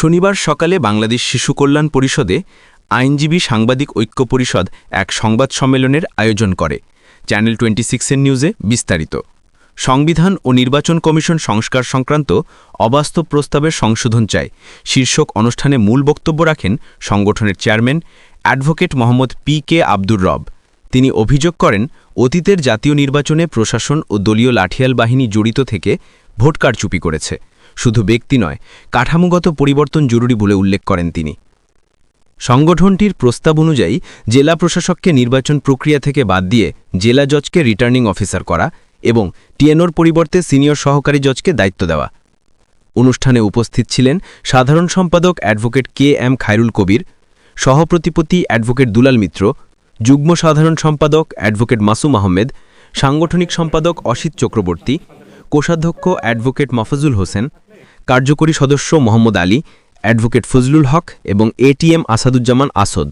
শনিবার সকালে বাংলাদেশ শিশু কল্যাণ পরিষদে আইনজীবী সাংবাদিক ঐক্য পরিষদ এক সংবাদ সম্মেলনের আয়োজন করে। চ্যানেল টোয়েন্টি সিক্সের নিউজে বিস্তারিত। সংবিধান ও নির্বাচন কমিশন সংস্কার সংক্রান্ত অবাস্তব প্রস্তাবের সংশোধন চায়। শীর্ষক অনুষ্ঠানে মূল বক্তব্য রাখেন সংগঠনের chairman advocate Mohammad P K Abdur Rab. তিনি অভিযোগ করেন, অতীতের জাতীয় নির্বাচনে প্রশাসন ও দলীয় লাঠিয়াল বাহিনী জড়িত থেকে ভোট কারচুপি করেছে। শুধু ব্যক্তি নয়, কাঠামোগত পরিবর্তন জরুরি বলে উল্লেখ করেন তিনি। সংগঠনটির প্রস্তাব অনুযায়ী, জেলা প্রশাসককে নির্বাচন প্রক্রিয়া থেকে বাদ দিয়ে জেলা জজকে রিটার্নিং অফিসার করা এবং টিএনওর পরিবর্তে সিনিয়র সহকারী জজকে দায়িত্ব দেওয়া। অনুষ্ঠানে উপস্থিত ছিলেন সাধারণ সম্পাদক advocate K M Khairul Kabir, সহপ্রতিপতি advocate Dulal Mitra, যুগ্ম সাধারণ সম্পাদক অ্যাডভোকেট মাসুম আহমেদ, সাংগঠনিক সম্পাদক অসিত চক্রবর্তী কোষাধ্যক্ষ অ্যাডভোকেট মফাজুল হোসেন, কার্যকরী সদস্য মোহাম্মদ আলী, অ্যাডভোকেট ফজলুল হক এবং এটিএম আসাদুজ্জামান আসদ।